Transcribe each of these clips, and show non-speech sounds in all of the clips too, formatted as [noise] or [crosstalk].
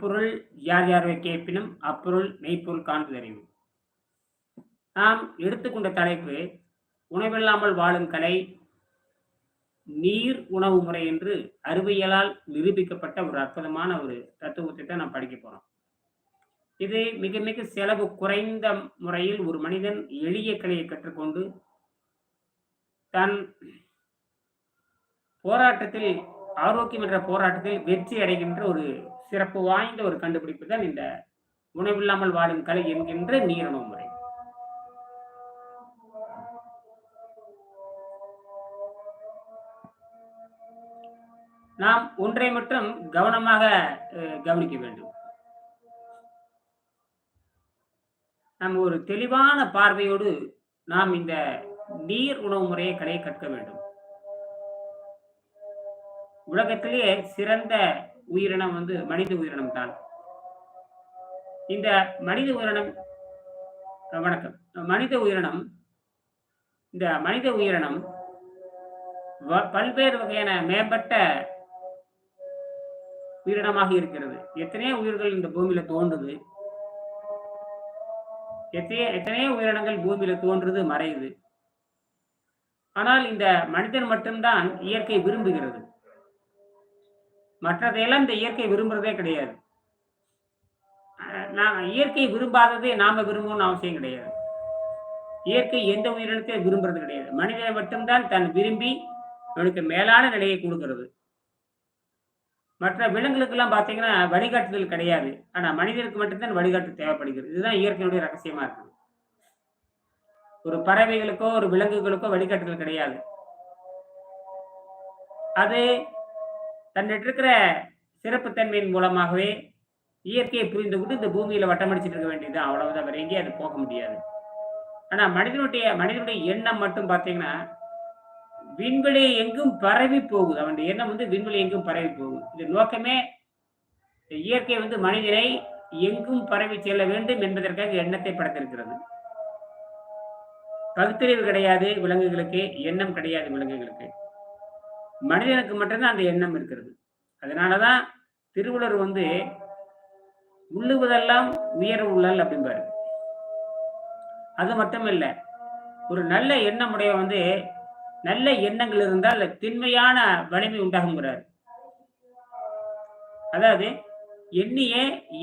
எப்பொருள் யார் யாரை கேட்பினும் அப்பொருள் மெய்ப்பொருள் காண்பதறிவு நாம் எடுத்துக்கொண்ட தலைப்பு உணவில்லாமல் வாழும் கலை நீர் உணவு முறை என்று அறிவியலால் நிரூபிக்கப்பட்ட ஒரு அற்புதமான ஒரு தத்துவத்தை தான் நாம் படிக்க போறோம். இது மிக மிக செலவு குறைந்த முறையில் ஒரு மனிதன் எளிய கலையை கற்றுக்கொண்டு தன் போராட்டத்தில் ஆரோக்கியம் என்ற போராட்டத்தில் வெற்றி அடைகின்ற ஒரு சிறப்பு வாய்ந்த ஒரு கண்டுபிடிப்பு தான் இந்த உணவில்லாமல் வாழும் கலை என்கின்ற நீரணு முறை. நாம் ஒன்றை மட்டும் கவனமாக கவனிக்க வேண்டும். நாம் ஒரு தெளிவான பார்வையோடு நாம் இந்த நீர் உணவு முறையை கலையை கற்க வேண்டும். உலகத்திலேயே சிறந்த உயிரினம் வந்து மனித உயிரினம் தான். இந்த மனித உயிரினம் வணக்கம். மனித உயிரினம் இந்த மனித உயிரினம் வ- பல்வேறு வகையான மேம்பட்ட உயிரினமாக இருக்கிறது. எத்தனையோ உயிர்கள் இந்த பூமியில தோன்றுது. எத்தனையோ எத்தனையோ உயிரினங்கள் பூமியில தோன்றுது மறையுது. ஆனால் இந்த மனிதன் மட்டும்தான் இயற்கை விரும்புகிறது. மற்றதையெல்லாம் இந்த இயற்கை விரும்புறதே கிடையாது. நான் இயற்கை விரும்பாததே நாம விரும்பணும்னு அவசியம் கிடையாது. இயற்கை எந்த உயிரினத்தையும் விரும்புறது கிடையாது. மனிதனை மட்டும்தான் தன் விரும்பி அவனுக்கு மேலான நிலையை கொடுக்கிறது. மற்ற விலங்குகளுக்கெல்லாம் பார்த்தீங்கன்னா வழிகாட்டுதல் கிடையாது. ஆனா மனிதனுக்கு மட்டும்தான் வழிகாட்டு தேவைப்படுகிறது. இதுதான் இயற்கையுடைய ரகசியமா இருக்குது. ஒரு பறவைகளுக்கோ ஒரு விலங்குகளுக்கோ வழிகாட்டுதல் கிடையாது. அது தன்னிட்டு இருக்கிற சிறப்புத்தன்மையின் மூலமாகவே இயற்கையை புரிந்து கொண்டு இந்த பூமியில வட்டமடிச்சிட்டு இருக்க வேண்டியது அவ்வளவுதான். வேற எங்கேயும் அது போக முடியாது. ஆனா மனிதனுடைய மனிதனுடைய எண்ணம் மட்டும் பார்த்தீங்கன்னா விண்வெளி எங்கும் பரவி போகுது. அவனுடைய எண்ணம் வந்து விண்வெளி எங்கும் பரவி போகுது. இது நோக்கமே இயற்கை வந்து மனிதனை எங்கும் பரவி செல்ல வேண்டும் என்பதற்காக எண்ணத்தை படைத்திருக்கிறது. பகுத்தறிவு கிடையாது விலங்குகளுக்கு எண்ணம் கிடையாது விலங்குகளுக்கு. மனிதனுக்கு மட்டும்தான் அந்த எண்ணம் இருக்கிறது. அதனாலதான் திருவள்ளுவர் வந்து உள்ளுவதெல்லாம் உயர் உள்ளல் அப்படிம்பாரு. அது மட்டும் இல்லை ஒரு நல்ல எண்ணம் உடைய வந்து நல்ல எண்ணங்கள் இருந்தால் திண்மையான வலிமை உண்டாகுங்கிறார். அதாவது எண்ணிய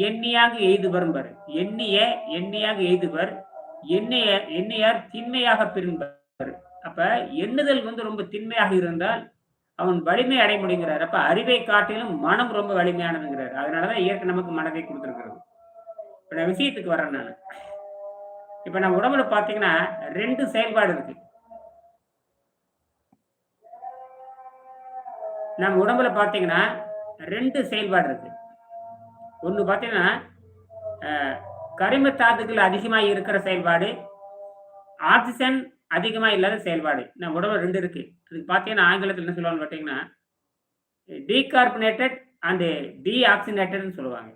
எண்ணியாக எய்துவர் எண்ணிய எண்ணியாக எய்துவர் எண்ணிய எண்ணியார் திண்மையாக பெறும்பர் அப்ப எண்ணுதல் வந்து ரொம்ப திண்மையாக இருந்தால் அவன் வலிமை அடைய முடிங்கிறார் அப்ப அறிவை காட்டிலும் மனம் ரொம்ப வலிமையானதுங்கிறார். அதனாலதான் இயற்கை நமக்கு மனதை கொடுத்துருக்கிறது. இப்ப நான் விஷயத்துக்கு வரேன் நான். இப்ப நம்ம உடம்புல பாத்தீங்கன்னா ரெண்டு செயல்பாடு இருக்கு. நம்ம உடம்புல பாத்தீங்கன்னா ரெண்டு செயல்பாடு இருக்கு. ஒண்ணு பாத்தீங்கன்னா கரிம தாத்துக்கள் அதிகமாக இருக்கிற செயல்பாடு ஆக்சிஜன் அதிகமாக இல்லாத செயல்பாடு. நம்ம உடம்புல ரெண்டு இருக்கு. இது பார்த்தீங்கன்னா ஆங்கிலத்தில் என்ன சொல்லுவாங்க பார்த்தீங்கன்னா டீகார்பனேட்டட் அண்ட் டீஆக்சினேட்டட்னு சொல்லுவாங்க.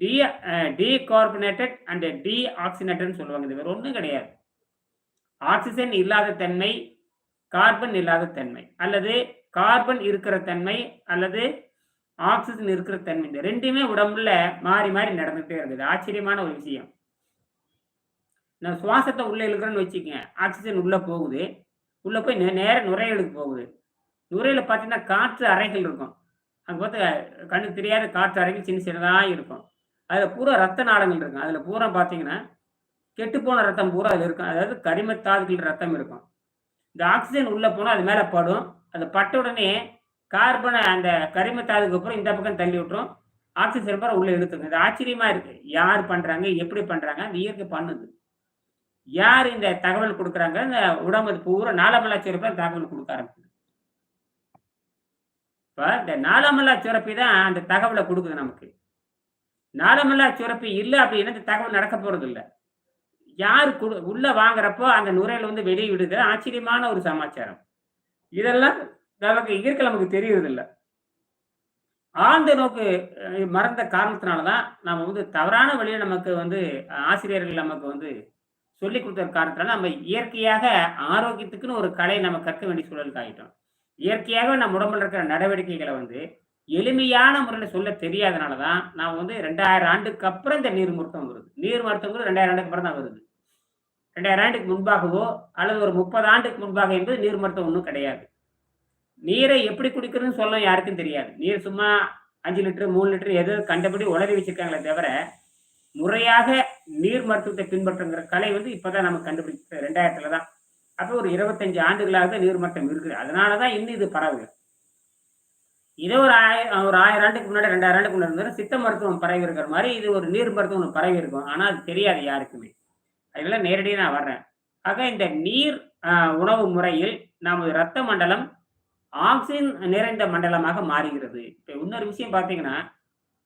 டி டீகார்பனேட்டட் அண்ட் டீஆக்சினேட்டட்னு சொல்லுவாங்க. இது வேறு ஒன்றும் கிடையாது. ஆக்சிஜன் இல்லாத தன்மை கார்பன் இல்லாத தன்மை அல்லது கார்பன் இருக்கிற தன்மை அல்லது ஆக்சிஜன் இருக்கிற தன்மை. இந்த ரெண்டுமே உடம்புல மாறி மாறி நடந்துகிட்டே இருக்குது. ஆச்சரியமான ஒரு விஷயம். நான் சுவாசத்தை உள்ள இழுக்கிறேன்னு வச்சுக்கங்க. ஆக்சிஜன் உள்ள போகுது. உள்ள போய் நே- நேர போகுது. நுரையில பார்த்தீங்கன்னா காற்று அறைகள் இருக்கும். அங்கே பார்த்து கண்ணுக்கு தெரியாத காற்று அறைகள் சின்ன சின்னதாக இருக்கும். அதில் பூரா ரத்த நாளங்கள் இருக்கும். அதில் பூரா பார்த்தீங்கன்னா கெட்டுப்போன ரத்தம் பூரா அதில் இருக்கும். அதாவது கரிமத்தாதுகள் ரத்தம் இருக்கும். இந்த ஆக்சிஜன் உள்ளே போனால் அது மேலே படும். அது பட்ட உடனே கார்பனை அந்த கரிமத்தாதுக்கு அப்புறம் இந்த பக்கம் தள்ளி விட்டுரும். ஆக்சிஜன் பூரா உள்ளே இழுத்துருங்க இது ஆச்சரியமா இருக்கு. யார் பண்றாங்க? எப்படி பண்றாங்க? அந்த இயற்கை பண்ணுது. யார் இந்த தகவல் கொடுக்குறாங்க? இந்த உடம்பு பூரா நாலமல்லா சுரப்பி தகவல் கொடுக்க ஆரம்பிக்குது. இப்போ இந்த நாலமல்லா சுரப்பி தான் அந்த தகவலை கொடுக்குது நமக்கு. நாலமல்லா சுரப்பி இல்லை அப்படின்னா இந்த தகவல் நடக்க போறது இல்லை. யார் குடு உள்ள வாங்குறப்போ அந்த நுரையில் வந்து வெளியே விடுது. ஆச்சரியமான ஒரு சமாச்சாரம். இதெல்லாம் நமக்கு இயற்கை நமக்கு தெரியறது இல்லை. ஆழ்ந்த நோக்கு மறந்த காரணத்தினால தான் நம்ம வந்து தவறான வழியில் நமக்கு வந்து ஆசிரியர்கள் நமக்கு வந்து சொல்லி கொடுத்த காரணத்தினால நம்ம இயற்கையாக ஆரோக்கியத்துக்குன்னு ஒரு கலை நம்ம கற்க வேண்டிய சூழலுக்கு ஆகிட்டோம் இயற்கையாக நம்ம உடம்புல இருக்கிற நடவடிக்கைகளை வந்து எளிமையான முறையில் சொல்ல தெரியாதனால தான் நான் வந்து ரெண்டாயிரம் ஆண்டுக்கு அப்புறம் இந்த நீர் மருத்துவம் வருது. நீர் மருத்துவங்கிறது ரெண்டாயிரம் ஆண்டுக்கு அப்புறம் தான் வருது. ரெண்டாயிரம் ஆண்டுக்கு முன்பாகவோ அல்லது ஒரு முப்பது ஆண்டுக்கு முன்பாக என்பது நீர் மருத்துவம் ஒன்றும் கிடையாது. நீரை எப்படி குடிக்கிறதுன்னு சொல்ல யாருக்கும் தெரியாது. நீர் சும்மா அஞ்சு லிட்டரு மூணு லிட்டரு எது கண்டபடி உளறி வச்சிருக்காங்களே தவிர முறையாக நீர் மருத்துவத்தை பின்பற்றுங்கிற கலை வந்து இப்பதான் நம்ம கண்டுபிடிச்ச ரெண்டாயிரத்துல தான். அப்போ ஒரு இருபத்தஞ்சு ஆண்டுகளாக நீர் மட்டம் இருக்குது. அதனாலதான் இன்னும் இது பரவுது. இதே ஒரு ஆயிரம் ஒரு ஆயிரம் ஆண்டுக்கு முன்னாடி ரெண்டாயிரம் ஆண்டுக்கு முன்னாடி சித்த மருத்துவம் பரவி இருக்கிற மாதிரி இது ஒரு நீர் மருத்துவம் பரவி இருக்கும். ஆனால் அது தெரியாது யாருக்குமே. அதெல்லாம் நேரடியாக நான் வர்றேன். ஆக இந்த நீர் ஆஹ், உணவு முறையில் நமது இரத்த மண்டலம் ஆக்சிஜன் நிறைந்த மண்டலமாக மாறுகிறது. இப்போ இன்னொரு விஷயம் பார்த்தீங்கன்னா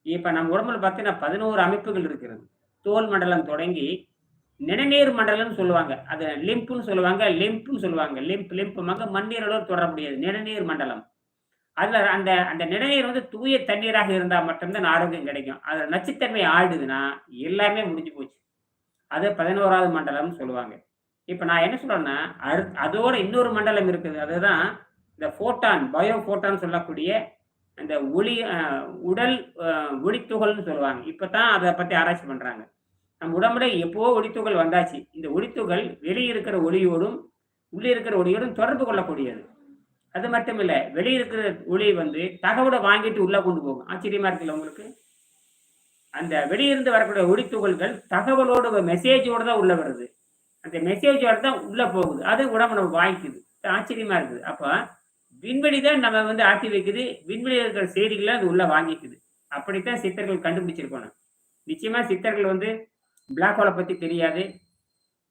இப்போ நம்ம உடம்புல பார்த்தீங்கன்னா பதினோரு அமைப்புகள் இருக்கிறது. தோல் மண்டலம் தொடங்கி நிணநீர் மண்டலம்னு சொல்லுவாங்க. அது லிம்ப்னு சொல்லுவாங்க லிம்ப்னு சொல்லுவாங்க. லிம்ப் லிம்புமாங்க மண்ணீரோடு தொடர முடியாது. நிணநீர் மண்டலம். அதுல அந்த அந்த நிணநீர் வந்து தூய தண்ணீராக இருந்தால் மட்டும்தான் ஆரோக்கியம் கிடைக்கும். அதுல நச்சுத்தன்மை ஆயிடுதுன்னா எல்லாமே முடிஞ்சு போச்சு. அது பதினோராவது மண்டலம்னு சொல்லுவாங்க. இப்போ நான் என்ன சொல்றேன்னா அடு அதோட இன்னொரு மண்டலம் இருக்குது. அதுதான் இந்த ஃபோட்டான் பயோ ஃபோட்டான் சொல்லக்கூடிய அந்த ஒளி உடல் ஒளித்துகள்னு சொல்லுவாங்க. இப்போ தான் அதை பற்றி ஆராய்ச்சி பண்ணுறாங்க நம்ம உடம்புல எப்போ ஒளித்துகள் வந்தாச்சு? இந்த ஒளித்துகள் வெளியே இருக்கிற ஒளியோடும் உள்ளே இருக்கிற ஒளியோடும் தொடர்பு கொள்ளக்கூடியது. அது மட்டும் இல்லை வெளியே இருக்கிற ஒளி வந்து தகவலை வாங்கிட்டு உள்ளே கொண்டு போகும். ஆச்சரியமா இருக்குல்ல உங்களுக்கு? அந்த வெளியிருந்து வரக்கூடிய ஒளித்துகள்கள் தகவலோட மெசேஜோட தான் உள்ள வருது. அந்த மெசேஜோட தான் உள்ள போகுது. அது உடம்பு நம்ம வாங்கிக்குது ஆச்சரியமா இருக்குது. அப்போ விண்வெளி தான் நம்ம வந்து ஆட்டி வைக்குது. விண்வெளியில் இருக்கிற செய்திகளை அது உள்ள வாங்கிக்குது. அப்படித்தான் சித்தர்கள் கண்டுபிடிச்சிருக்கோம் நிச்சயமா சித்தர்கள் வந்து பிளாக் ஹோலை பத்தி தெரியாது.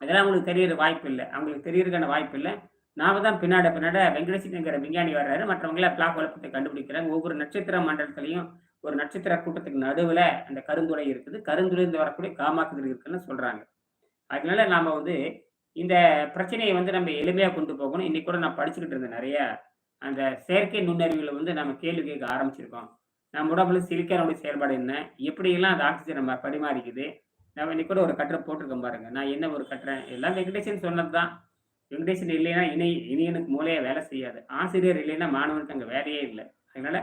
அதெல்லாம் அவங்களுக்கு தெரியற வாய்ப்பு இல்லை. அவங்களுக்கு தெரியறதுக்கான வாய்ப்பு இல்லை. நாம தான் பின்னாட பின்னாட வெங்கடேசனுங்கிற விஞ்ஞானி வர்றாரு. மற்றவங்களாம் பிளாக் ஹோலை பத்தி கண்டுபிடிக்கிறாங்க. ஒவ்வொரு நட்சத்திர மண்டலத்திலையும் ஒரு நட்சத்திர கூட்டத்துக்கு நடுவில் அந்த கருந்துளை இருக்குது. கருந்துளைந்து வரக்கூடிய காமாக்குதல் இருக்குன்னு சொல்றாங்க. அதனால நாம வந்து இந்த பிரச்சனையை வந்து நம்ம எளிமையா கொண்டு போகணும். இன்னைக்கு கூட நான் படிச்சுக்கிட்டு இருந்தேன் நிறைய. அந்த செயற்கை நுண்ணறிவுகளை வந்து நம்ம கேள்வி கேட்க ஆரம்பிச்சிருக்கோம். நம்ம உடம்புல சிலிக்கானுடைய செயல்பாடு என்ன? எப்படியெல்லாம் அந்த ஆக்சிஜன் நம்ம பரிமாறிக்குது? நம்ம இன்னைக்கு கூட ஒரு கட்டுரை போட்டிருக்கோம் பாருங்க. நான் என்ன ஒரு கட்டுறேன் எல்லாம் வெங்கடேசன் சொன்னது தான் வெங்கடேசன் இல்லைன்னா இணை இனியனுக்கு மூளையே வேலை செய்யாது. ஆசிரியர் இல்லைன்னா மாணவனுக்கு அங்கே வேலையே இல்லை. அதனால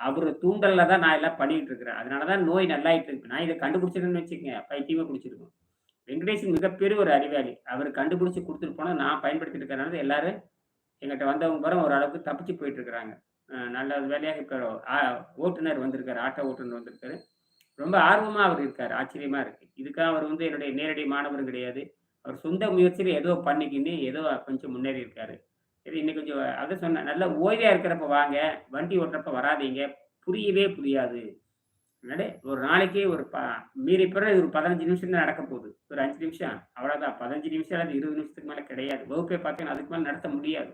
அவர் தூண்டலில் தான் நான் எல்லாம் பண்ணிட்டு இருக்கிறேன். அதனால தான் நோய் நல்லாயிட்டு இருக்கு. நான் இதை கண்டுபிடிச்சிருக்கேன்னு வச்சுக்கோங்க. பைத்தியமே குடிச்சிருக்கோம் வெங்கடேசன் மிகப்பெரிய ஒரு அறிவாளி. அவர் கண்டுபிடிச்சி கொடுத்துட்டு போனால் நான் பயன்படுத்திட்டு இருக்கிறனால எல்லாரும் எங்கிட்ட வந்தவங்க பாரு ஓரளவுக்கு தப்பிச்சு போயிட்டு இருக்கிறாங்க நல்ல வேலையாக இப்போ ஓட்டுநர் வந்திருக்காரு ஆட்டோ ஓட்டுநர் வந்திருக்காரு. ரொம்ப ஆர்வமாக அவர் இருக்கார் ஆச்சரியமாக இருக்கு. இதுக்காக அவர் வந்து என்னுடைய நேரடி மாணவரும் கிடையாது. அவர் சொந்த முயற்சியில் ஏதோ பண்ணிக்கின்னு ஏதோ கொஞ்சம் முன்னேறி இருக்காரு. சரி இன்னைக்கு கொஞ்சம் அதை சொன்னேன் நல்ல ஓய்வா இருக்கிறப்ப வாங்க வண்டி ஓட்டுறப்ப வராதீங்க புரியவே புரியாது. அதனால ஒரு நாளைக்கு ஒரு ப மீறி பிறகு ஒரு பதினஞ்சு நிமிஷம் தான் நடக்க போகுது. ஒரு அஞ்சு நிமிஷம் அவ்வளோதான் பதினஞ்சு நிமிஷம் அல்லது இருபது நிமிஷத்துக்கு மேலே கிடையாது. வகுப்பை பார்த்தீங்கன்னா அதுக்கு மேலே நடத்த முடியாது.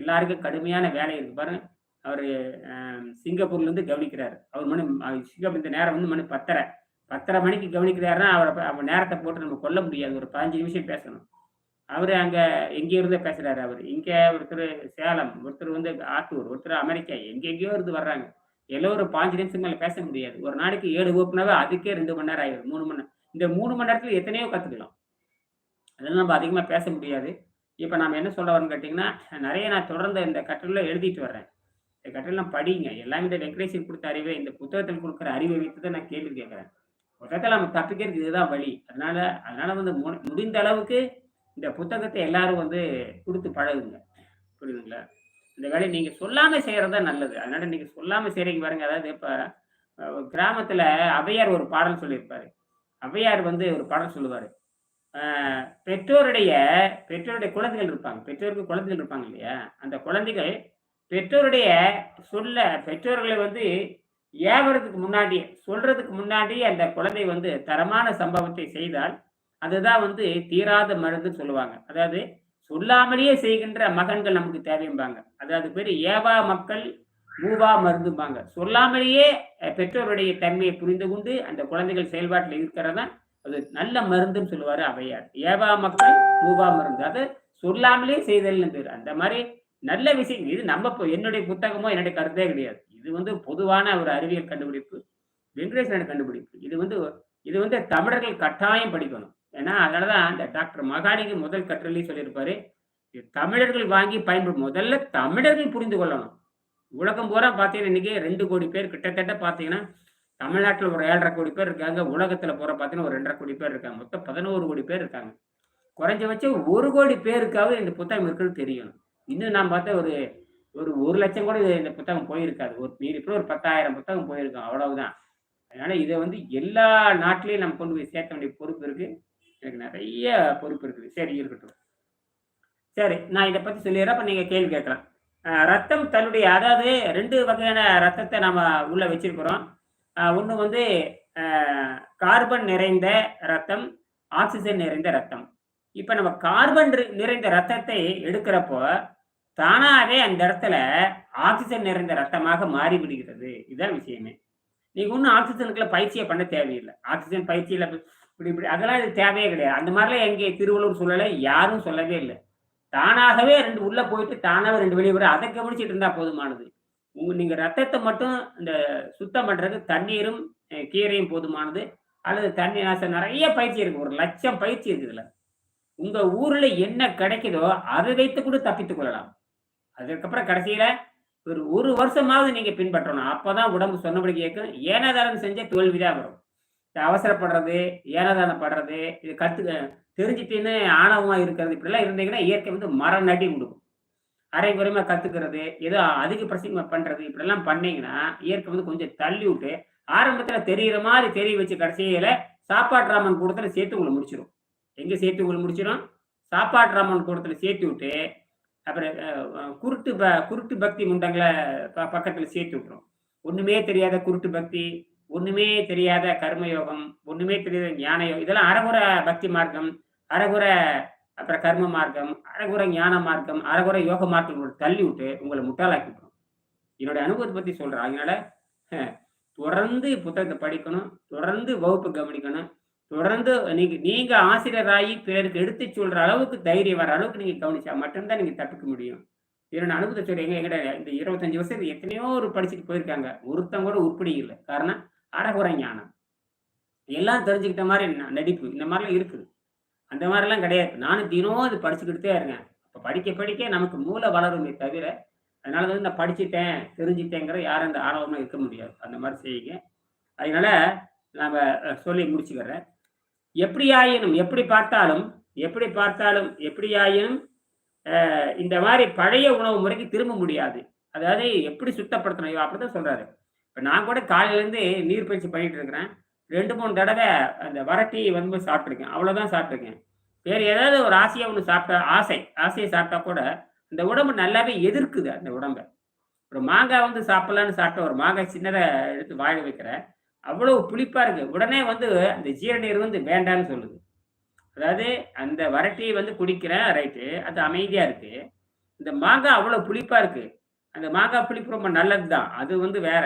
எல்லாருக்கும் கடுமையான வேலை இருக்கு. பாருங்க. அவர் சிங்கப்பூர்லேருந்து கவனிக்கிறாரு. அவர் மணி சிங்கப்பூர் இந்த நேரம் வந்து மணி பத்தரை. பத்தரை மணிக்கு கவனிக்கிறாருன்னா அவரை அவர் நேரத்தை போட்டு நம்ம கொல்ல முடியாது. ஒரு பதினஞ்சு நிமிஷம் பேசணும். அவர் அங்கே எங்கே இருந்தே பேசுறாரு அவர். இங்கே ஒருத்தர் சேலம் ஒருத்தர் வந்து ஆத்தூர் ஒருத்தர் அமெரிக்கா எங்கெங்கேயோ இருந்து வர்றாங்க. எல்லோரும் பாஞ்சு நிமிஷம் மேலே பேச முடியாது. ஒரு நாளைக்கு ஏழு ஓப்புனாவே அதுக்கே ரெண்டு மணி நேரம் ஆயிடும் மூணு மணி நேரம் இந்த மூணு மணி நேரத்தில் எத்தனையோ கற்றுக்கலாம் அதெல்லாம் நம்ம அதிகமாக பேச முடியாது. இப்போ நாம் என்ன சொல்ல வரோம்னு கேட்டிங்கன்னா நிறைய நான் தொடர்ந்து இந்த கட்டுரையில் எழுதிட்டு வர்றேன். இந்த கட்டுரைலாம் படிங்க. எல்லாமே இந்த வெங்கடேசன் கொடுத்த அறிவை இந்த புத்தகத்தில் கொடுக்குற அறிவை வைத்து தான் நான் கேள்வி கேட்குறேன். புத்தகத்தில் நம்ம தப்பிக்கிறதுக்கு இதுதான் வழி. அதனால அதனால வந்து மு- முடிந்த அளவுக்கு இந்த புத்தகத்தை எல்லாரும் வந்து கொடுத்து பழகுங்க. புரியுதுங்களா? இந்த வேலையை நீங்கள் சொல்லாமல் செய்கிறது தான் நல்லது. அதனால நீங்கள் சொல்லாமல் செய்கிறீங்க பாருங்க. அதாவது இப்போ கிராமத்தில் அவையார் ஒரு பாடல் சொல்லியிருப்பாரு. அவையார் வந்து ஒரு பாடல் சொல்லுவார். பெற்றோருடைய பெற்றோருடைய குழந்தைகள் இருப்பாங்க. பெற்றோருக்கு குழந்தைகள் இருப்பாங்க இல்லையா? அந்த குழந்தைகள் பெற்றோருடைய சொல்ல பெற்றோர்களை வந்து ஏவறதுக்கு முன்னாடி சொல்றதுக்கு முன்னாடி அந்த குழந்தை வந்து தரமான சம்பவத்தை செய்தால் அதுதான் வந்து தீராத மருந்து சொல்லுவாங்க. அதாவது சொல்லாமலேயே செய்கின்ற மகன்கள் நமக்கு தேவைம்பாங்க அதாவது பேர் ஏவா மக்கள் மூவா மருந்தும்பாங்க. சொல்லாமலேயே பெற்றோருடைய தன்மையை புரிந்து கொண்டு அந்த குழந்தைகள் செயல்பாட்டில் இருக்கிறதான் அது நல்ல மருந்துன்னு சொல்லுவாரு அவையார். ஏவா மக்கள் பூவா மருந்து. அது சொல்லாமலே செய்தல்னு பேர். அந்த மாதிரி நல்ல விஷயம். இது நம்ம இப்போ என்னுடைய புத்தகமோ என்னுடைய கருத்தே கிடையாது. இது வந்து பொதுவான ஒரு அறிவியல் கண்டுபிடிப்பு வெங்கடேசனோட கண்டுபிடிப்பு. இது வந்து இது வந்து தமிழர்கள் கட்டாயம் படிக்கணும். ஏன்னா அதனாலதான் இந்த டாக்டர் மகாலிங்க முதல் கற்றலையும் சொல்லியிருப்பாரு தமிழர்கள் வாங்கி பயன்படும் முதல்ல தமிழர்கள் புரிந்து கொள்ளணும். உலகம் பூரா பார்த்தீங்கன்னா இன்னைக்கு ரெண்டு கோடி பேர் கிட்டத்தட்ட பார்த்தீங்கன்னா தமிழ்நாட்டில் ஒரு ஏழரை கோடி பேர் இருக்காங்க உலகத்தில் போகிற பார்த்தீங்கன்னா ஒரு ரெண்டரை கோடி பேர் இருக்காங்க. மொத்தம் பதினோரு கோடி பேர் இருக்காங்க. குறைஞ்சபட்சம் ஒரு கோடி பேருக்காவது இந்த புத்தகம் இருக்குன்னு தெரியணும் இன்னும் நான் பார்த்தா ஒரு ஒரு ஒரு லட்சம் கூட இந்த புத்தகம் போயிருக்காது. ஒரு மீறி கூட ஒரு பத்தாயிரம் புத்தகம் போயிருக்கும். அவ்வளவுதான். அதனால இதை வந்து எல்லா நாட்டிலையும் நம்ம கொண்டு போய் சேர்க்க வேண்டிய பொறுப்பு இருக்கு. எனக்கு நிறைய பொறுப்பு இருக்குது. சரி இருக்கட்டும். சரி நான் இதை பற்றி சொல்லிடுறேன். அப்போ நீங்கள் கேள்வி கேட்கலாம். ரத்தம் தன்னுடைய அதாவது ரெண்டு வகையான ரத்தத்தை நம்ம உள்ள வச்சிருக்கிறோம். ஒன்று வந்து கார்பன் நிறைந்த ரத்தம் ஆக்சிஜன் நிறைந்த ரத்தம் இப்போ நம்ம கார்பன் நிறைந்த ரத்தத்தை எடுக்கிறப்போ தானாகவே அந்த இடத்துல ஆக்சிஜன் நிறைந்த ரத்தமாக மாறிவிடுகிறது. இதுதான் விஷயமே. நீங்கள் ஒன்றும் ஆக்சிஜனுக்குள்ள பயிற்சியை பண்ண தேவையில்லை. ஆக்சிஜன் பயிற்சியில் இப்படி இப்படி அதெல்லாம் இது தேவையே கிடையாது. அந்த மாதிரிலாம் எங்கே திருவள்ளூர் சொல்லலை யாரும் சொல்லவே இல்லை. தானாகவே ரெண்டு உள்ளே போயிட்டு தானாகவே ரெண்டு வெளியே வர அதை கவனிச்சிட்டு இருந்தால் போதுமானது. உங்க நீங்க ரத்தத்தை மட்டும் இந்த சுத்தம் பண்றதுக்கு தண்ணீரும் கீரையும் போதுமானது. அல்லது தண்ணி நாசம் நிறைய பயிற்சி இருக்கு. ஒரு லட்சம் பயிற்சி இருக்கு இதுல. உங்க ஊர்ல என்ன கிடைக்குதோ அதை வைத்து கூட தப்பித்துக் கொள்ளலாம். அதுக்கப்புறம் கடைசியில ஒரு ஒரு வருஷமாவது நீங்க பின்பற்றணும். அப்பதான் உடம்பு சொன்னபடி கேட்கும். ஏனாதாரம் செஞ்ச தோல்விதான் வரும். இந்த அவசரப்படுறது ஏனாதாரம் படுறது இது கத்து தெரிஞ்சுட்டுன்னு ஆணவமா இருக்கிறது இப்படிலாம் இருந்தீங்கன்னா இயற்கை வந்து மரம் நடி கொடுக்கும். அரை குறைமா கத்துக்கிறது ஏதோ அதிக பிரசங்க பண்றது இப்படிலாம் பண்ணீங்கன்னா இயற்கை வந்து கொஞ்சம் தள்ளி விட்டு ஆரம்பத்துல தெரியிற மாதிரி தெரிய வச்சு கடைசியில சாப்பாட்டு ராமன் கூடத்துல சேர்த்து உங்களை முடிச்சிடும் எங்க சேர்த்து உங்களை முடிச்சிடும் சாப்பாட்டு ராமன் கூடத்துல சேர்த்து விட்டு அப்புறம் குருட்டு ப குருட்டு பக்தி முண்டங்களை ப பக்கத்துல சேர்த்து விட்டுரும். ஒண்ணுமே தெரியாத குருட்டு பக்தி ஒண்ணுமே தெரியாத கர்மயோகம் ஒண்ணுமே தெரியாத ஞான யோகம் இதெல்லாம் அறகுற பக்தி மார்க்கம் அறகுற அப்புறம் கர்ம மார்க்கம் அறகுற ஞான மார்க்கம் அறகுற யோக மார்க்கம் உங்களை தள்ளி விட்டு உங்களை முட்டாளாக்கி விட்டுரும் என்னுடைய அனுபவத்தை பத்தி சொல்றேன். அதனால தொடர்ந்து புத்தகத்தை படிக்கணும் தொடர்ந்து வகுப்பு கவனிக்கணும் தொடர்ந்து நீங்க நீங்க ஆசிரியராகி பிறருக்கு எடுத்து சொல்ற அளவுக்கு தைரியம் வர அளவுக்கு நீங்க கவனிச்சா மட்டும்தான் நீங்க தப்பிக்க முடியும். என்னோட அனுபவத்தை சொல்றீங்க எங்கிட்ட இந்த இருபத்தஞ்சு வருஷம் எத்தனையோ ஒரு படிச்சுட்டு போயிருக்காங்க. ஒருத்தங்க கூட உருப்படி இல்லை. காரணம் அறகுறை ஞானம். எல்லாம் தெரிஞ்சுக்கிட்ட மாதிரி நடிப்பு. இந்த மாதிரிலாம் இருக்குது. அந்த மாதிரிலாம் கிடையாது. நானும் தினம் இது படிச்சுக்கிட்டே இருக்கேன். இப்போ படிக்க படிக்க நமக்கு மூளை வளருமே தவிர அதனால வந்து நான் படிச்சுட்டேன் தெரிஞ்சுட்டேங்கிற யாரும் அந்த ஆர்வமாக இருக்க முடியாது. அந்த மாதிரி செய்யுங்க. அதனால நாம் சொல்லி முடிச்சுக்கிறேன். எப்படியாயினும் எப்படி பார்த்தாலும் எப்படி பார்த்தாலும் எப்படி ஆயினும் இந்த மாதிரி பழைய உணவு முறைக்கு திரும்ப முடியாது. அதாவது எப்படி சுத்தப்படுத்தணும்? அப்படி அப்படிதான் சொல்றாரு. இப்போ நான் கூட காலையிலேருந்து நீர் பயிற்சி பண்ணிட்டு இருக்கிறேன். ரெண்டு மூணு தடவை அந்த வரட்டி வந்து சாப்பிட்ருக்கேன் அவ்வளோதான் சாப்பிட்ருக்கேன் வேறு ஏதாவது ஒரு ஆசையாக ஒன்று சாப்பிட்டா ஆசை ஆசையை சாப்பிட்டா கூட அந்த உடம்பு நல்லாவே எதிர்க்குது அந்த உடம்பை. ஒரு மாங்காய் வந்து சாப்பிட்லான்னு சாப்பிட்ட ஒரு மாங்காய் சின்னதாக எடுத்து வாழ வைக்கிறேன் அவ்வளோ புளிப்பாக இருக்குது உடனே வந்து அந்த ஜீரநீர் வந்து வேண்டான்னு சொல்லுது. அதாவது அந்த வரட்டியை வந்து குடிக்கிறேன் ரைட்டு அது அமைதியாக இருக்குது இந்த மாங்காய் அவ்வளோ புளிப்பாக இருக்குது அந்த மாங்காய் புளிப்பு ரொம்ப நல்லது தான் அது வந்து வேற.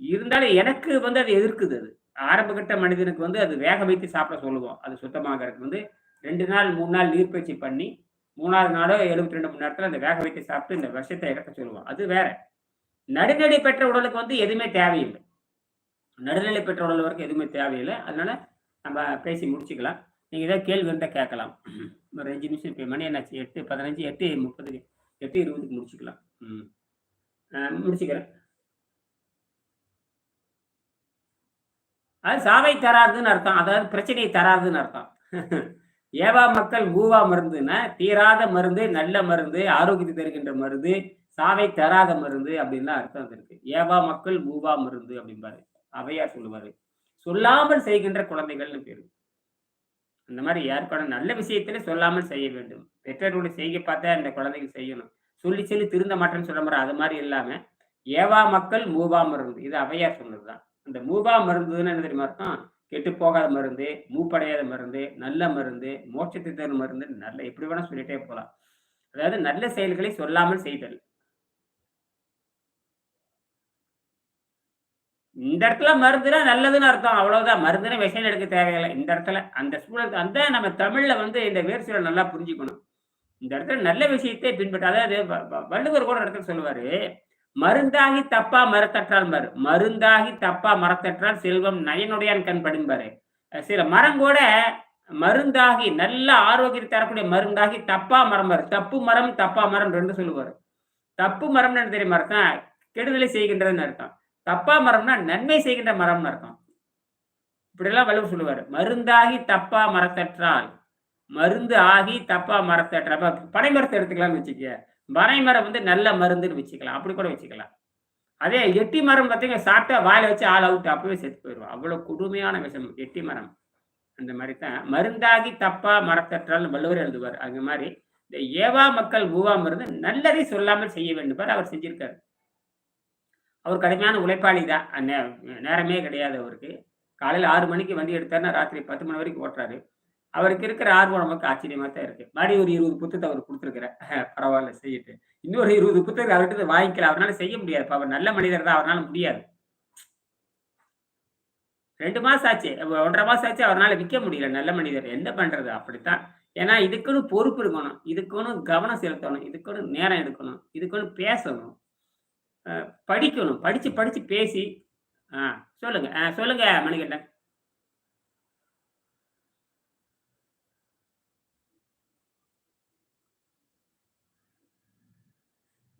இருந்தாலும் எனக்கு வந்து அது எதிர்க்குது அது. ஆரம்பகட்ட மனிதனுக்கு வந்து அது வேக வைத்து சாப்பிட சொல்லுவோம். அது சுத்தமாகறதுக்கு வந்து ரெண்டு நாள் மூணு நாள் நீர்ப்பயிற்சி பண்ணி மூணாவது நாளோ எழுபத்தி ரெண்டு மணி நேரத்தில் அந்த வேக வைத்து சாப்பிட்டு இந்த விஷத்தை இறக்க சொல்லுவோம். அது வேற. நடுநிலை பெற்ற உடலுக்கு வந்து எதுவுமே தேவையில்லை. நடுநிலை பெற்ற உடல் வரைக்கும் எதுவுமே தேவையில்லை. அதனால நம்ம பேசி முடிச்சுக்கலாம். நீங்கள் ஏதாவது கேள்வி இருந்தால் கேட்கலாம். ஒரு அஞ்சு நிமிஷம் இப்போ மணி என்னாச்சு? எட்டு பதினஞ்சு எட்டு முப்பது எட்டு இருபதுக்கு முடிச்சுக்கலாம். ம். முடிச்சுக்கிறேன். அது சாவை தராதுன்னு அர்த்தம். அதாவது பிரச்சனையை தராதுன்னு அர்த்தம். ஏவா மக்கள் மூவா மருந்துன்னா தீராத மருந்து நல்ல மருந்து ஆரோக்கியத்தை தருகின்ற மருந்து சாவை தராத மருந்து அப்படின்லாம் அர்த்தம் அது இருக்கு. ஏவா மக்கள் மூவா மருந்து அப்படிம்பாரு. அவையார் சொல்லுவாரு. சொல்லாமல் செய்கின்ற குழந்தைகள்னு பேரு. அந்த மாதிரி யாருக்கான நல்ல விஷயத்துல சொல்லாமல் செய்ய வேண்டும். பெற்றோருடைய செய்கை பார்த்தா அந்த குழந்தைகள் செய்யணும். சொல்லி சொல்லி திருந்த மாட்டேன்னு சொல்ல மாதிரி அது மாதிரி இல்லாம ஏவா மக்கள் மூவா மருந்து. இது அவையார் சொன்னதுதான். அந்த மூவா மருந்துன்னு என்ன தெரியுமா அர்த்தம்? கெட்டு போகாத மருந்து மூப்படையாத மருந்து நல்ல மருந்து மோட்சத்தை தரும் மருந்து நல்ல எப்படி வேணா சொல்லிட்டே போகலாம் அதாவது நல்ல செயல்களை சொல்லாமல் செய்தல். இந்த இடத்துல மருந்துனா நல்லதுன்னு அர்த்தம். அவ்வளவுதான். மருந்துனா விஷயம் எடுக்க தேவையில்லை. இந்த இடத்துல அந்த சூழல் அந்த நம்ம தமிழ்ல வந்து இந்த வேர் சூழல் நல்லா புரிஞ்சுக்கணும். இந்த இடத்துல நல்ல விஷயத்தை பின்பற்ற அதாவது வள்ளுவர் கூட இடத்துல சொல்லுவாரு மருந்தாகி தப்பா மரத்தற்றால் மறு மருந்தாகி தப்பா மரத்தற்றால் செல்வம் நயனுடையான் கண் படும்பாரு. சில மரம் கூட மருந்தாகி நல்ல ஆரோக்கியத்தை தரக்கூடிய மருந்தாகி தப்பா மரம் வரும் தப்பு மரம் தப்பா மரம் ரெண்டு சொல்லுவார். தப்பு மரம்னு என்ன தெரியுமா அர்த்தம்? கெடுதலை செய்கின்றதுன்னு அர்த்தம். தப்பா மரம்னா நன்மை செய்கின்ற மரம்னு அர்த்தம். இப்படிலாம் வலுவு சொல்லுவார். மருந்தாகி தப்பா மரத்தற்றால் மருந்து ஆகி தப்பா மரத்தற்ற அப்ப பனை மரத்தை எடுத்துக்கலாம்னு வச்சுக்க பனை மரம் வந்து நல்ல மருந்துன்னு வச்சுக்கலாம். அப்படி கூட வச்சுக்கலாம். அதே எட்டி மரம் பார்த்தீங்க சாப்பிட்டா வாயில வச்சு ஆள் அவுட் அப்பவே செத்து போயிடுவோம் அவ்வளோ கொடுமையான விஷயம் எட்டி மரம். அந்த மாதிரி தான் மருந்தாகி தப்பா மரத்தற்றால் வள்ளுவர் எழுதுவார். அது மாதிரி இந்த ஏவா மக்கள் ஊவா மருந்து நல்லதை சொல்லாமல் செய்ய வேண்டும் பார் அவர் செஞ்சிருக்காரு. அவர் கடுமையான உழைப்பாளி தான். நேரமே கிடையாது அவருக்கு. காலையில் ஆறு மணிக்கு வண்டி எடுத்தாருன்னா ராத்திரி பத்து மணி வரைக்கும் ஓட்டுறாரு. அவருக்கு இருக்கிற ஆர்வம் நமக்கு ஆச்சரியமா தான் இருக்கு. மறுபடியும் ஒரு இருபது புத்தகத்தை அவர் கொடுத்துருக்குற [laughs] பரவாயில்ல செய்யிட்டு. இன்னொரு இருபது புத்தகம் அவர்கிட்ட வாங்கிக்கல அவரால செய்ய முடியாது. அவர் நல்ல மனிதர் தான். அவரால முடியாது. ரெண்டு மாசம் ஆச்சு. ஒன்றரை மாசம் ஆச்சு. அவரால விற்க முடியல. நல்ல மனிதர். என்ன பண்றது? அப்படித்தான். ஏன்னா இதுக்குன்னு பொறுப்பு இருக்கணும். இதுக்குன்னு கவனம் செலுத்தணும். இதுக்குன்னு நேரம் எடுக்கணும். இதுக்குன்னு பேசணும். படிக்கணும். படிச்சு படிச்சு பேசி. ஆ சொல்லுங்க. சொல்லுங்க மணிகண்டன்.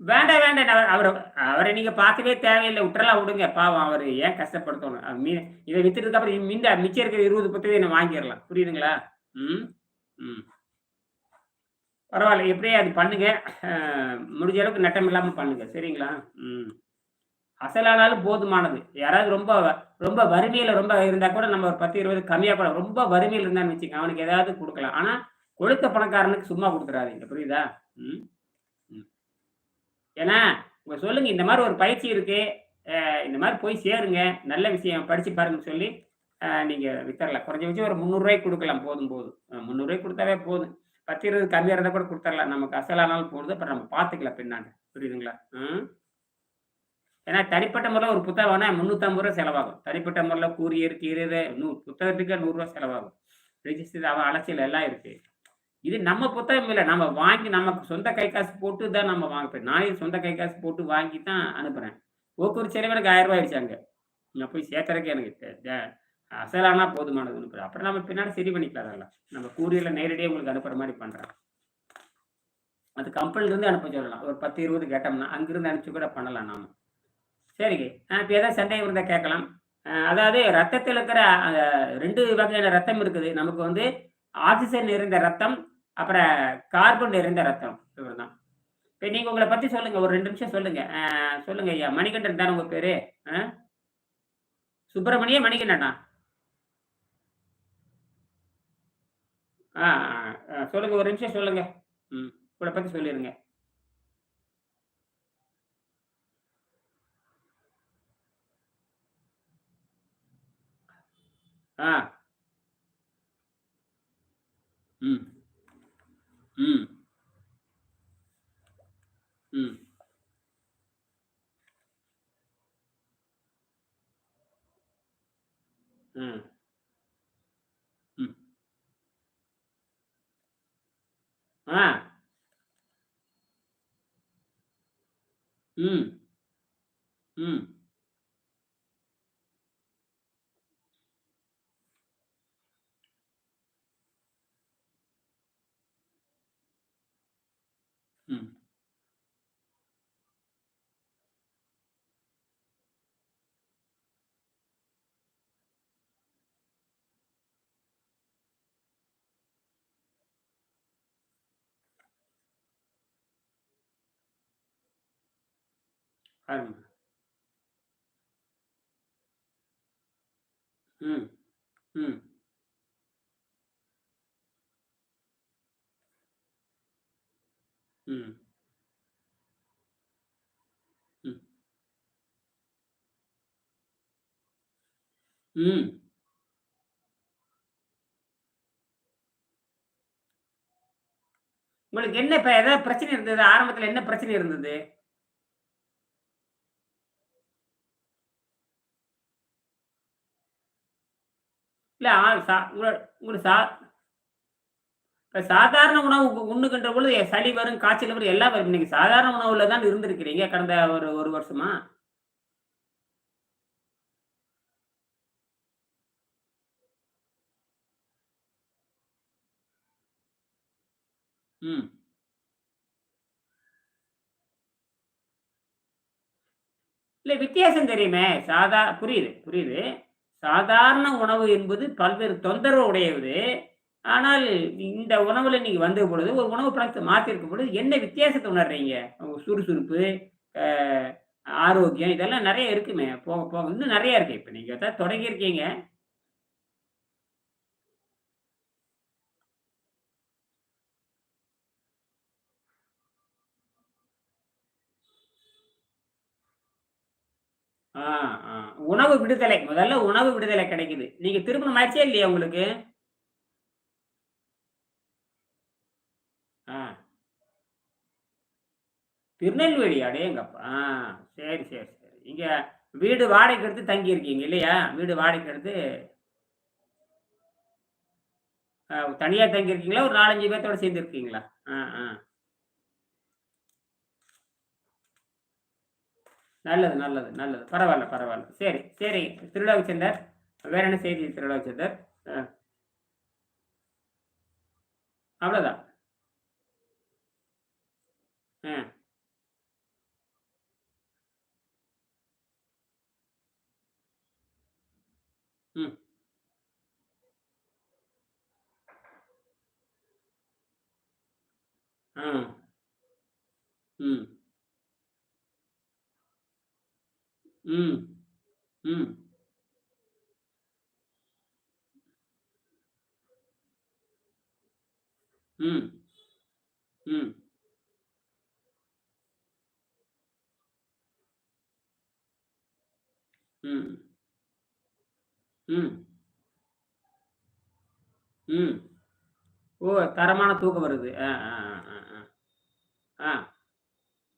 வேண்டாம் வேண்டாம் அவர் அவரை அவரை நீங்க பார்க்கவே தேவையில்லை. விட்டுறலாம் விடுங்க. பாவம் அவர் ஏன் கஷ்டப்படுத்தணும்? மீ இதை வித்துட்டதுக்கு அப்புறம் மிந்த மிச்சம் இருக்கிற இருபது பத்து என்ன வாங்கிடலாம். புரியுதுங்களா? ம்? ம். பரவாயில்ல. எப்படியே அது பண்ணுங்க. முடிஞ்ச அளவுக்கு நட்டம் இல்லாம பண்ணுங்க. சரிங்களா? ம். அசலானாலும் போதுமானது. யாராவது ரொம்ப ரொம்ப வறுமையில ரொம்ப இருந்தா கூட நம்ம ஒரு பத்து இருபது கம்மியா கூட ரொம்ப வறுமையில் இருந்தான்னு வச்சுக்கோங்க. அவனுக்கு ஏதாவது கொடுக்கலாம். ஆனா கொழுத்த பணக்காரனுக்கு சும்மா கொடுத்துறாதீங்க. புரியுதா? ம். ஏன்னா உங்க சொல்லுங்க இந்த மாதிரி ஒரு பயிற்சி இருக்கு. இந்த மாதிரி போய் சேருங்க. நல்ல விஷயம் படிச்சு பாருங்கன்னு சொல்லி நீங்க வித்தரலாம். குறைஞ்சபட்சம் ஒரு முந்நூறுரூவாய்க்கு கொடுக்கலாம். போதும் போதும். முந்நூறுரூவாய்க்கு கொடுத்தாவே போதும். பத்து இருபது கம்மியாக இருந்தால் கூட கொடுத்துடலாம் நமக்கு அசலானாலும் போடுது அப்புறம் நம்ம பார்த்துக்கலாம் பின்னாண்டு புரியுதுங்களா? ம் ஏன்னா தனிப்பட்ட முறையில் ஒரு புத்தகம் வேணா முந்நூற்றம்பது ரூபா செலவாகும். தனிப்பட்ட முறையில் கூறியர் கீரியர் நூ புத்தகத்துக்கு நூறுரூவா செலவாகும். ரிஜிஸ்டர் அவன் அலைச்சல் எல்லாம் இருக்குது இது நம்ம புத்தகம் இல்லை. நம்ம வாங்கி நமக்கு சொந்த கை காசு போட்டு தான் நம்ம வாங்கிப்பேன் நான் சொந்த கை காசு போட்டு வாங்கி தான் அனுப்புகிறேன் போக்குவரத்து செலவு எனக்கு ஆயிரம் ரூபாய் ஆயிடுச்சாங்க நான் போய் சேர்த்துறதுக்கு எனக்கு அசலானா போதுமானது அனுப்புகிறேன் அப்புறம் நம்ம பின்னாடி சரி பண்ணிக்கலாம் அதெல்லாம். நம்ம கூரியரில் நேரடியாக உங்களுக்கு அனுப்புகிற மாதிரி பண்ணுறேன் அது கம்பெனில இருந்து அனுப்ப சொல்லலாம். ஒரு பத்து இருபது கேட்டோம்னா அங்கிருந்து அனுப்பிச்சு கூட பண்ணலாம் நாம. சரிங்க. இப்போ ஏதாவது சந்தேகம் இருந்தால் கேட்கலாம். அதாவது ரத்தத்தில் இருக்கிற ரெண்டு வகையான ரத்தம் இருக்குது. நமக்கு வந்து ஆக்சிஜன் நிறைந்த ரத்தம் அப்புறம் கார்பன் நிறைந்த ரத்தம். இவர் தான் இப்போ நீங்கள் உங்களை பற்றி சொல்லுங்கள் ஒரு ரெண்டு நிமிஷம் சொல்லுங்கள் சொல்லுங்கள் ஐயா. மணிகண்டன் தானே உங்கள் பேர்? சுப்பிரமணிய மணிகண்டனா? ஆ ஆ, ஆ, சொல்லுங்க ஒரு நிமிஷம் சொல்லுங்க. ம் உங்களை பற்றி சொல்லிடுங்க ஆ. ம். ம் ம் ம் ம் ஆ ம் ம் ம் பாருங்க ம் ம். ம். ம். ம். உங்களுக்கு என்ன இப்போ ஏதாவது பிரச்சனை இருந்தது? ஆரம்பத்தில் என்ன பிரச்சனை இருந்தது? இல்லை சா உங்களோட உங்களுக்கு சா இப்போ சாதாரண உணவு உண்ணுகின்ற பொழுது சளி வரும் காய்ச்சல் வரும் எல்லாம் வரும். இன்னைக்கு சாதாரண உணவுல தான் இருந்திருக்கிறீங்க கடந்த ஒரு ஒரு வருஷமா? ம். இல்லை வித்தியாசம் தெரியுமே சாதா புரியுது புரியுது. சாதாரண உணவு என்பது பல்வேறு தொந்தரவு உடையது. ஆனால் இந்த உணவுல நீங்க வந்த பொழுது ஒரு உணவு பழக்கத்தை மாற்றிருக்கும் பொழுது என்ன வித்தியாசத்தை உணர்றீங்க? சுறுசுறுப்பு ஆரோக்கியம் இதெல்லாம் நிறைய இருக்குமே. போக போக இன்னும் நிறைய இருக்கு. இப்போ நீங்க தொடங்கியிருக்கீங்க ஆ, ஆ. உணவு விடுதலை முதல்ல உணவு விடுதலை கிடைக்குது. நீங்க திருமணம் ஆச்சே இல்லையா உங்களுக்கு? ஆ. திருநெல்வேலி அடையங்கப்பா ஆ சரி சரி சரி. இங்க வீடு வாடகைக்கு எடுத்து தங்கி இருக்கீங்க இல்லையா? வீடு வாடகைக்கு எடுத்து தனியா தங்கி இருக்கீங்களா ஒரு நாலஞ்சு பேர்த்தோட சேர்ந்து இருக்கீங்களா ஆ ஆ. நல்லது நல்லது நல்லது. பரவாயில்ல பரவாயில்ல. சரி சரி. திருவிழாவுக்கு சேர்ந்தார் வேற என்ன செய்தி திருவிழாவுக்கு சேர்ந்தார் ஆ, அவ்வளவுதான். ஆ. ம். ஆ. ம். ம் ம். ம் ம். ம் ம். ம். ஓ தரமான தூக்கம் வருது. ஆ ஆ ஆ ஆ ஆ.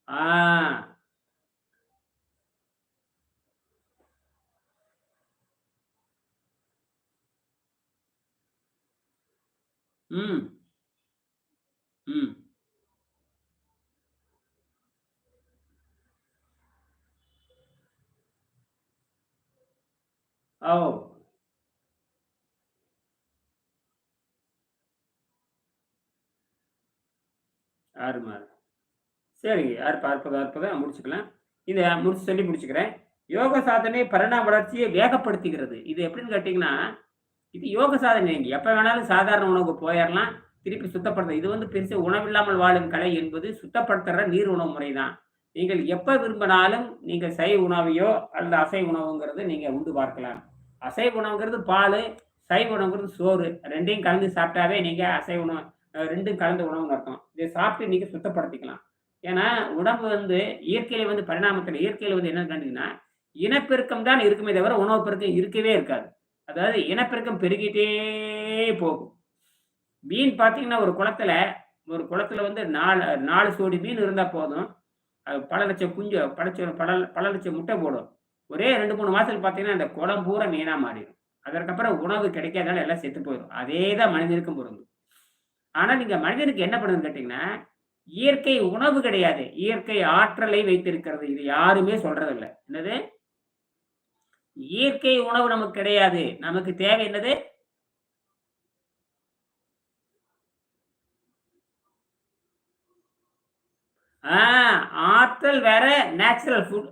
ஆ. ம். ம். ஓ. ஆறு அருமை. சரிங்க யார் அற்புதம் அற்புதம் முடிச்சுக்கலாம். இதை முடிச்சு சொல்லி முடிச்சுக்கிறேன். யோக சாதனை பரணா வளர்ச்சியை வேகப்படுத்துகிறது. இது எப்படின்னு கேட்டிங்கன்னா இது யோக சாதனை நீங்க எப்போ வேணாலும் சாதாரண உணவுக்கு போயிடலாம் திருப்பி சுத்தப்படுத்த இது வந்து பெருசு உணவில்லாமல் வாழும் கலை என்பது சுத்தப்படுத்துற நீர் உணவு முறை தான் நீங்கள் எப்போ விரும்பினாலும் நீங்கள் சைவ உணவையோ அல்லது அசைவ உணவுங்கிறது நீங்கள் உண்டு பார்க்கலாம். அசைவ உணவுங்கிறது பால் சைவ உணவுங்கிறது சோறு. ரெண்டையும் கலந்து சாப்பிட்டாவே நீங்கள் அசைவ உணவு ரெண்டும் கலந்த உணவுன்னு அர்த்தம். இதை சாப்பிட்டு நீங்கள் சுத்தப்படுத்திக்கலாம். ஏன்னா உடம்பு வந்து இயற்கையில வந்து பரிணாமத்தில் இயற்கையில வந்து என்ன கண்டிங்கன்னா இனப்பெருக்கம் தான் இருக்குமே தவிர உணவு பெருக்கம் இருக்கவே இருக்காது. அதாவது இனப்பெருக்கம் பெருகிட்டே போகும். மீன் பார்த்தீங்கன்னா ஒரு குளத்துல ஒரு குளத்துல வந்து நாலு நாலு சோடி மீன் இருந்தால் போதும். அது பல லட்சம் குஞ்சு பல பல பல லட்சம் முட்டை போடும். ஒரே ரெண்டு மூணு மாதத்தில் பார்த்தீங்கன்னா அந்த குளம் பூரா மீனாக மாறிடும். அதற்கப்புறம் உணவு கிடைக்காதனால எல்லாம் செத்து போயிடும். அதே தான் மனிதனுக்கும் பொருந்தும். ஆனால் நீங்கள் மனிதனுக்கு என்ன பண்ணுதுன்னு கேட்டிங்கன்னா இயற்கை உணவு கிடையாது. இயற்கை ஆற்றலை வைத்திருக்கிறது. இது யாருமே சொல்கிறதில்ல என்னது? இயற்கை உணவு நமக்கு கிடையாது. நமக்கு தேவை என்னது? ஆற்றல் வேற நேச்சுரல் ஃபுட்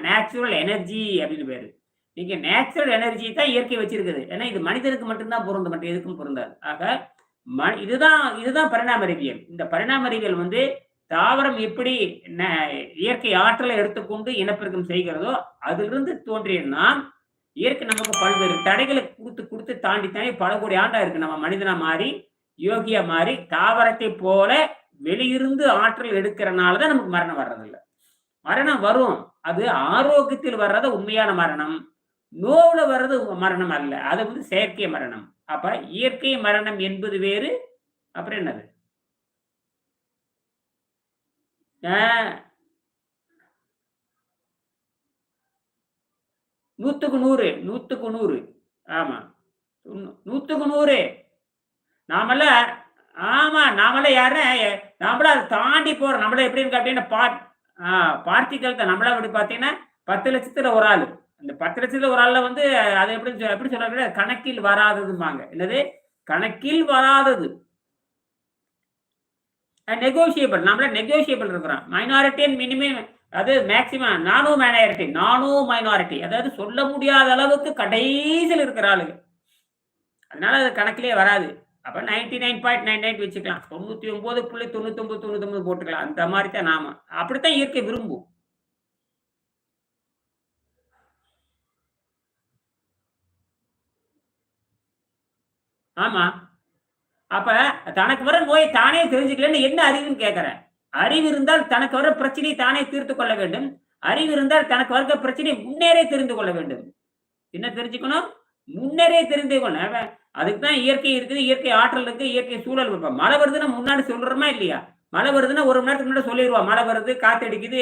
நேச்சுரல் எனர்ஜி அப்படின்னு பேரு. நீங்க நேச்சுரல் எனர்ஜி தான் இயற்கை வச்சிருக்குது. ஏன்னா இது மனிதனுக்கு மட்டும்தான் பொருந்த மாட்டேன் எதுக்கும் பொருந்தாது. ஆக ம- இதுதான் இதுதான் பரிணாம அறிவியல் இந்த பரிணாம அறிவியல் வந்து தாவரம் எப்படி ந- இயற்கை ஆற்றலை எடுத்துக்கொண்டு இனப்பெருக்கம் செய்கிறதோ அதிலிருந்து தோன்றிய நாம் இயற்கை நமக்கு பல்வேறு தடைகளை கொடுத்து கொடுத்து தாண்டி தாண்டி பல கோடி ஆண்டா இருக்கு. நம்ம மனிதனா மாறி யோகியா மாறி தாவரத்தை போல வெளியிருந்து ஆற்றல் எடுக்கிறனால தான் நமக்கு மரணம் வர்றதில்ல. மரணம் வரும். அது ஆரோக்கியத்தில் வர்றது உண்மையான மரணம். நோவுல வர்றது மரணம் அல்ல. அது வந்து செயற்கை மரணம். அப்ப இயற்கை மரணம் என்பது வேறு. அப்புறம் என்னது? நூற்றுக்கு நூத்துக்கு நூறு நூத்துக்கு நூறு. ஆமா. நூற்றுக்கு நூத்துக்கு நூறு. நாமள ஆமா நாமள யாரு நம்மள அதை தாண்டி போறோம். நம்மள எப்படின்னு கேட்டீங்கன்னா பார்ட் பார்ட்டிக்கல் தான் நம்மள அப்படி பார்த்தீங்கன்னா பத்து லட்சத்துல ஒரு ஆள். இந்த பத்து லட்சத்துல ஒரு ஆள்ல வந்து அது எப்படி எப்படி சொல்றாங்க கணக்கில் வராததுமாங்க என்னது? கணக்கில் வராதது. நெகோசியபிள் நம்மள நெகோசியபிள் இருக்கிறோம் மைனாரிட்டி அண்ட் மினிமம் அது மேக்சிமம் நானும் மைனாரிட்டி நானும் மைனாரிட்டி அதாவது சொல்ல முடியாத அளவுக்கு கடைசியில் இருக்கிற ஆளுங்க அதனால அது கணக்கிலே வராது. அப்போ ninety nine point nine nine வச்சுக்கலாம். தொண்ணூத்தி ஒன்பது புள்ளி தொண்ணூத்தொம்பது தொண்ணூத்தொம்பது போட்டுக்கலாம். அந்த மாதிரி தான் நாம. அப்படித்தான் இயற்கை விரும்பும். ஆமா. அப்ப தனக்கு வர நோயை தானே தெரிஞ்சுக்கலன்னு என்ன அறிவுன்னு கேட்கிறேன் அறிவு இருந்தால் தனக்கு வர பிரச்சனையை தானே தீர்த்து கொள்ள வேண்டும். அறிவு இருந்தால் தனக்கு வர்க்க பிரச்சனையை முன்னேறே தெரிந்து கொள்ள வேண்டும். என்ன தெரிஞ்சுக்கணும்? முன்னரே தெரிந்து கொள்ள. அதுக்கு தான் இயற்கை இருக்குது இயற்கை ஆற்றல் இருக்கு இயற்கை சூழல் இப்ப மழை வருதுன்னா முன்னாடி சொல்றோமா இல்லையா? மழை வருதுன்னா ஒரு மணி நேரத்துக்கு முன்னாடி சொல்லிடுவா. மழை வருது காத்தடிக்குது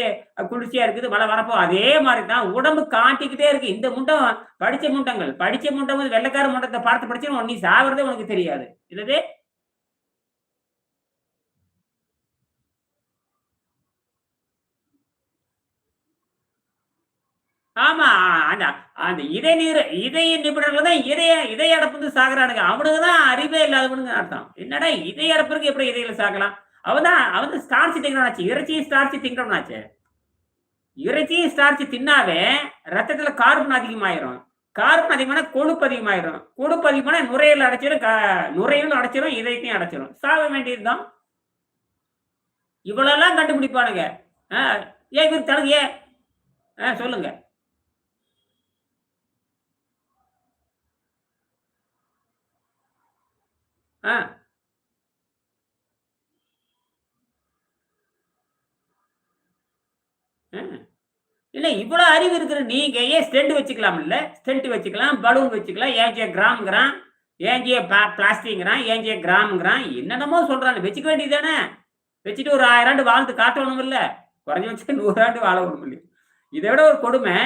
குளிர்ச்சியா இருக்குது மழை வரப்போ அதே மாதிரி தான் உடம்பு காட்டிக்கிட்டே இருக்கு. இந்த முண்டம் படிச்ச முண்டங்கள் படிச்ச முண்டம் வந்து வெள்ளக்கார முண்டத்தை பார்த்து படிச்சு நீ சாவறதே உனக்கு தெரியாது. இல்லது ஆமா அந்த அந்த இதய நீர் இதய நிபுணர்கள் தான் இதய இதய அடப்பு சாகுறானுங்க. அவனுக்கு தான் அறிவே இல்லாதவனுங்க அர்த்தம். என்னடா இதய அடப்புக்கு எப்படி இதயில சாகலாம்? அவன் தான் அவன் ஸ்டார்ச்சி திங்கிறவனாச்சு இறைச்சியும் ஸ்டார்ச்சி திங்கிறவனாச்சு. இறைச்சியும் ஸ்டார்ச்சி தின்னாவே ரத்தத்துல கார்பன் அதிகமாயிரும். கார்பன் அதிகமான கொழுப்பு அதிகமாயிரும். கொழுப்பு அதிகமான நுரையில் அடைச்சிடும் நுரையிலும் அடைச்சிடும் இதயத்தையும் அடைச்சிடும் சாக வேண்டியதுதான். இவ்வளோலாம் கண்டுபிடிப்பானுங்க. ஏன் இவர் தனக்கு ஏன்? சொல்லுங்க. ஆ. இல்ல இவ்வளவு அறிவு இருக்கிற நீங்க ஏன் ஸ்டெண்ட் வச்சுக்கலாம் இல்ல ஸ்டெண்ட் வச்சுக்கலாம் பலூன் வச்சுக்கலாம் ஏஞ்சிய கிராம்ங்கிறான் ஏஞ்சிய பிளாஸ்டிக்ங்கிறான் ஏஞ்சிய கிராம்ங்கிறான் என்னென்னமோ சொல்றாங்க வச்சுக்க வேண்டியதானே வச்சுட்டு ஒரு ஆயிரம் ஆண்டு வாழ்ந்து காட்டணும் இல்ல குறைஞ்ச வச்சு நூறு ஆண்டு வாழ ஒண்ணும் இல்லை இதை விட ஒரு கொடுமை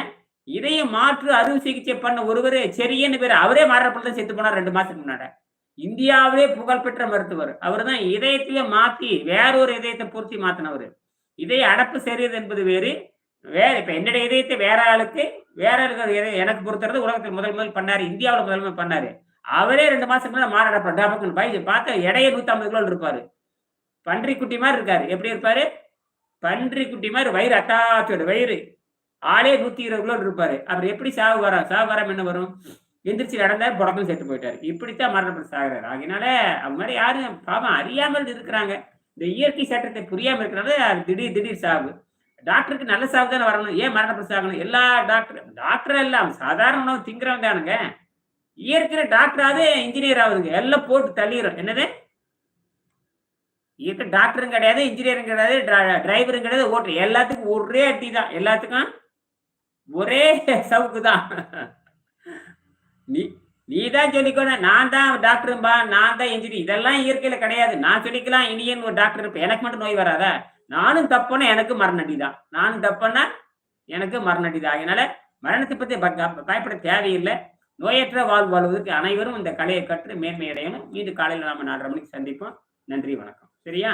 இதையும் மாற்று அறுவை சிகிச்சை பண்ண ஒருவர் சரியன்னு பேர் அவரே மாறப்பட்டு தான் செத்து போனார் ரெண்டு மாசத்துக்கு முன்னாடி. இந்தியாவிலே புகழ்பெற்ற மருத்துவர். அவர் தான் இதயத்தையே மாத்தி வேறொரு இதயத்தை பூர்த்தி மாத்தினவர். இதய அடப்பு சரியது என்பது வேறு. வேற இப்ப என்னுடைய இதயத்தை வேற ஆளுக்கு வேற எனக்கு பொறுத்தறது உலகத்தில் முதல் முதல் பண்ணாரு இந்தியாவில் முதல் முதல் பண்ணாரு. அவரே ரெண்டு மாசத்துக்கு முன்னாடி மாறாடப்ப டபக்குன்னு பை பார்த்த இடையே நூத்தி கிலோ இருப்பாரு. பன்றி குட்டி மாதிரி இருக்காரு. எப்படி இருப்பாரு? பன்றி குட்டி மாதிரி வயிறு அட்டாச்சோட வயிறு. ஆளே நூத்தி இருபது கிலோ இருப்பாரு. அவர் எப்படி சாவு வரா சாவு வரம் என்ன வரும்? எந்திரிச்சு நடந்த புடக்கம் சேர்த்து போயிட்டாரு. இப்படித்தான் மரணப்படுத்த சாகிறாரு அதனால அது மாதிரி யாரும் பாவம் அறியாமல் இருக்கிறாங்க. இந்த இயற்கை சட்டத்தை புரியாம இருக்கிறனால திடீர் திடீர் சாவு. டாக்டருக்கு நல்ல சாவு தானே வரணும். ஏன் மரணப்படுத்த சாகணும் எல்லா டாக்டர் டாக்டர் எல்லாம் சாதாரண உணவு திங்கிறவங்க தானுங்க. இயற்கை டாக்டராவது இன்ஜினியர் ஆகுதுங்க எல்லாம் போட்டு தள்ளிடும் என்னது? இயற்கை டாக்டரும் கிடையாது இன்ஜினியரும் கிடையாது டிரைவரும் கிடையாது ஓட்டு எல்லாத்துக்கும் ஒரே அட்டி தான் எல்லாத்துக்கும் ஒரே சவுக்கு தான் நீ நீ தான் சொல்லிக்கணும் நான் தான் டாக்டரும்பா நான் தான் இன்ஜினியர் இதெல்லாம் இயற்கையில கிடையாது. நான் சொல்லிக்கலாம் இனியன் ஒரு டாக்டர் இருப்பேன் எனக்கு மட்டும் நோய் வராதா? நானும் தப்புனா எனக்கு மரணடி தான் நானும் தப்புனா எனக்கு மரணடி தான் அதனால மரணத்தை பத்தி பயப்பட தேவையில்லை. நோயற்ற வாழ் வாழ்வதற்கு அனைவரும் இந்த கலையை கற்று மேன்மை அடையணும் மீண்டும் காலையில் நாம நாலரை மணிக்கு சந்திப்போம். நன்றி வணக்கம். சரியா?